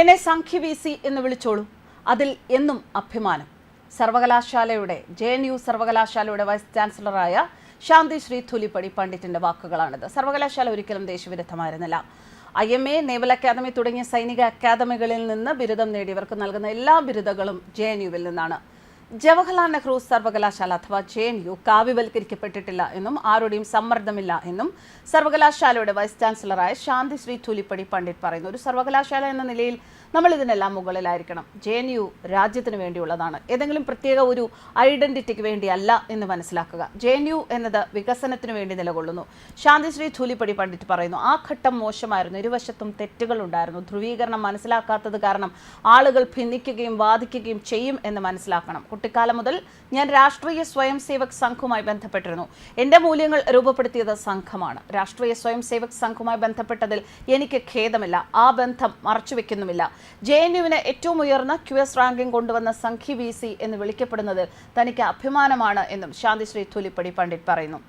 എന്നെ സംഖ്യ V C എന്ന് വിളിച്ചോളൂ. അതിൽ എന്നും അഭിമാനം. സർവകലാശാലയുടെ ജെ എൻ യു സർവകലാശാലയുടെ വൈസ് ചാൻസലറായ ശാന്തി ശ്രീ ധൂലിപ്പടി പണ്ഡിറ്റിന്റെ വാക്കുകളാണിത്. സർവകലാശാല ഒരിക്കലും ദേശവിരുദ്ധമായിരുന്നില്ല. I M A naval academy തുടങ്ങിയ സൈനിക അക്കാദമികളിൽ നിന്ന് ബിരുദം നേടിയവർക്ക് നൽകുന്ന എല്ലാ ബിരുദങ്ങളും ജെ എൻ യുവിൽ നിന്നാണ്. ജവഹർലാൽ നെഹ്റു സർവകലാശാല അഥവാ ജെ എൻ യു കാവ്യവൽക്കരിക്കപ്പെട്ടിട്ടില്ല എന്നും ആരുടെയും സമ്മർദ്ദമില്ല എന്നും സർവകലാശാലയുടെ വൈസ് ചാൻസലറായ ശാന്തി ശ്രീ ധുലിപ്പടി പണ്ഡിറ്റ് പറയുന്നു. ഒരു സർവകലാശാല എന്ന നിലയിൽ നമ്മൾ ഇതിനെല്ലാം മുകളിലായിരിക്കണം. ജെ എൻ യു രാജ്യത്തിന് വേണ്ടിയുള്ളതാണ്. ഏതെങ്കിലും പ്രത്യേക ഒരു ഐഡന്റിറ്റിക്ക് വേണ്ടിയല്ല എന്ന് മനസ്സിലാക്കുക. ജെ എൻ യു എന്നത് വികസനത്തിന് വേണ്ടി നിലകൊള്ളുന്നു. ശാന്തിശ്രീ ധൂലിപ്പടി പണ്ഡിറ്റ് പറയുന്നു ആ ഘട്ടം മോശമായിരുന്നു. ഇരുവശത്തും തെറ്റുകൾ ഉണ്ടായിരുന്നു. ധ്രുവീകരണം മനസ്സിലാക്കാത്തത് കാരണം ആളുകൾ ഭിന്നിക്കുകയും വാദിക്കുകയും ചെയ്യും എന്ന് മനസ്സിലാക്കണം. കുട്ടിക്കാലം മുതൽ ഞാൻ രാഷ്ട്രീയ സ്വയം സേവക് സംഘവുമായി ബന്ധപ്പെട്ടിരുന്നു. എന്റെ മൂല്യങ്ങൾ രൂപപ്പെടുത്തിയത് സംഘമാണ്. രാഷ്ട്രീയ സ്വയം സേവക് സംഘവുമായി ബന്ധപ്പെട്ടതിൽ എനിക്ക് ഖേദമില്ല. ആ ബന്ധം മറച്ചുവെക്കുന്നുമില്ല. ജെ എൻ യുവിന് ഏറ്റവും ഉയർന്ന ക്യു എസ് റാങ്കിംഗ് കൊണ്ടുവന്ന സംഘി വി സി എന്ന് വിളിക്കപ്പെടുന്നതിൽ തനിക്ക് അഭിമാനമാണ് എന്നും ശാന്തിശ്രീ തുലിപ്പടി പണ്ഡിറ്റ് പറയുന്നു.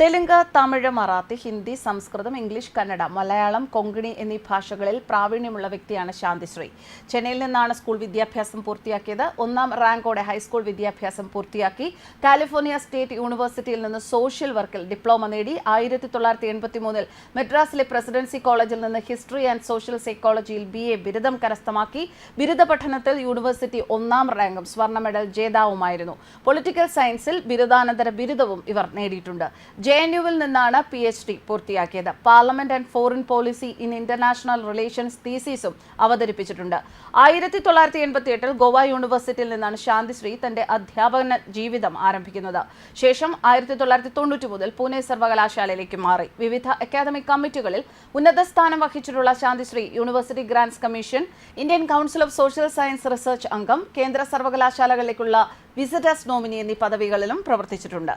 തെലുങ്ക് തമിഴ് മറാത്തി ഹിന്ദി സംസ്കൃതം ഇംഗ്ലീഷ് കന്നഡ മലയാളം കൊങ്കിണി എന്നീ ഭാഷകളിൽ പ്രാവീണ്യമുള്ള വ്യക്തിയാണ് ശാന്തിശ്രീ. ചെന്നൈയിൽ നിന്നാണ് സ്കൂൾ വിദ്യാഭ്യാസം പൂർത്തിയാക്കിയത്. ഒന്നാം റാങ്കോടെ ഹൈസ്കൂൾ വിദ്യാഭ്യാസം പൂർത്തിയാക്കി. കാലിഫോർണിയ സ്റ്റേറ്റ് യൂണിവേഴ്സിറ്റിയിൽ നിന്ന് സോഷ്യൽ വർക്കിൽ ഡിപ്ലോമ നേടി. ആയിരത്തി തൊള്ളായിരത്തി എൺപത്തി മൂന്നിൽ മദ്രാസിലെ പ്രസിഡൻസി കോളേജിൽ നിന്ന് ഹിസ്റ്ററി ആൻഡ് സോഷ്യൽ സൈക്കോളജിയിൽ ബി എ ബിരുദം കരസ്ഥമാക്കി. ബിരുദ പഠനത്തിൽ യൂണിവേഴ്സിറ്റി ഒന്നാം റാങ്കും സ്വർണ മെഡൽ ജേതാവുമായിരുന്നു. പൊളിറ്റിക്കൽ സയൻസിൽ ബിരുദാനന്തര ബിരുദവും ഇവർ നേടിയിട്ടുണ്ട്. ജെ എൻ യുവിൽ നിന്നാണ് പി എച്ച് ഡി പൂർത്തിയാക്കിയത്. Parliament and foreign policy in international relations തീസീസും അവതരിപ്പിച്ചിട്ടുണ്ട്. ആയിരത്തി തൊള്ളായിരത്തി എൺപത്തി എട്ടിൽ ഗോവ യൂണിവേഴ്സിറ്റിയിൽ നിന്നാണ് ശാന്തിശ്രീ തന്റെ അധ്യാപന ജീവിതം ആരംഭിക്കുന്നത്. ശേഷം ആയിരത്തി തൊള്ളായിരത്തി തൊണ്ണൂറ്റി മുതൽ പൂനെ സർവകലാശാലയിലേക്ക് മാറി. വിവിധ അക്കാദമിക് കമ്മിറ്റികളിൽ ഉന്നത സ്ഥാനം വഹിച്ചിട്ടുള്ള Shantishree university grants commission Indian council of social science research അംഗം കേന്ദ്ര സർവകലാശാലകളിലേക്കുള്ള വിസിറ്റേഴ്സ് നോമിനി എന്നീ പദവികളിലും പ്രവർത്തിച്ചിട്ടുണ്ട്.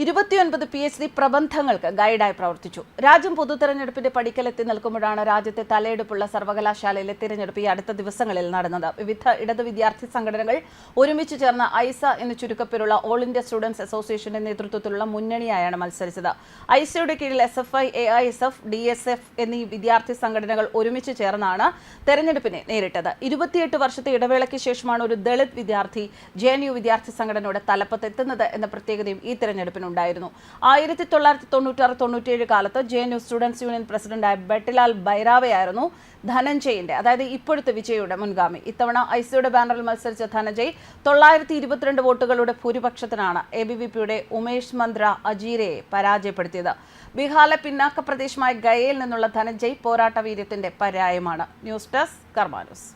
ഇരുപത്തിയൊൻപത് പി എച്ച് ഡി പ്രബന്ധങ്ങൾക്ക് ഗൈഡായി പ്രവർത്തിച്ചു. രാജ്യം പൊതു തെരഞ്ഞെടുപ്പിന്റെ പടിക്കലെത്തി നിൽക്കുമ്പോഴാണ് രാജ്യത്തെ തലയെടുപ്പുള്ള സർവകലാശാലയിലെ തിരഞ്ഞെടുപ്പ് ഈ അടുത്ത ദിവസങ്ങളിൽ നടന്നത്. വിവിധ ഇടത് വിദ്യാർത്ഥി സംഘടനകൾ ഒരുമിച്ച് ചേർന്ന ഐസ എന്ന ചുരുക്കപ്പേരുള്ള ഓൾ ഇന്ത്യ സ്റ്റുഡൻസ് അസോസിയേഷന്റെ നേതൃത്വത്തിലുള്ള മുന്നണിയായാണ് മത്സരിച്ചത്. ഐസയുടെ കീഴിൽ S F I A I S F D S F എന്നീ വിദ്യാർത്ഥി സംഘടനകൾ ഒരുമിച്ച് ചേർന്നാണ് തെരഞ്ഞെടുപ്പിനെ നേരിട്ടത്. ഇരുപത്തിയെട്ട് വർഷത്തെ ഇടവേളയ്ക്ക് ശേഷമാണ് ഒരു ദളിത് വിദ്യാർത്ഥി ജെ എൻ യു വിദ്യാർത്ഥി സംഘടനയുടെ തലപ്പത്തെത്തുന്നത് എന്ന പ്രത്യേകതയും ഈ തെരഞ്ഞെടുപ്പിനുണ്ടായിരുന്നു ആയിരത്തി തൊള്ളായിരത്തി തൊണ്ണൂറ്റാറ് തൊണ്ണൂറ്റിയേഴ് കാലത്ത് J N U students union പ്രസിഡന്റായ ബെട്ടിലാൽ ബൈറാവയായിരുന്നു ധനഞ്ജയിന്റെ അതായത് ഇപ്പോഴത്തെ വിജയുടെ മുൻഗാമി. ഇത്തവണ ഐസിയുടെ ബാനറിൽ മത്സരിച്ച ധനഞ്ജയ് തൊള്ളായിരത്തി ഇരുപത്തിരണ്ട് വോട്ടുകളുടെ ഭൂരിപക്ഷത്തിനാണ് എ ബി വി പിയുടെ ഉമേഷ് മന്ദ്ര അജീരയെ പരാജയപ്പെടുത്തിയത്. ബീഹാറിലെ പിന്നാക്ക പ്രദേശമായ ഗയയിൽ നിന്നുള്ള ധനഞ്ജയ് പോരാട്ട വീര്യത്തിന്റെ പര്യായമാണ്. News desk കർമാനൂസ്.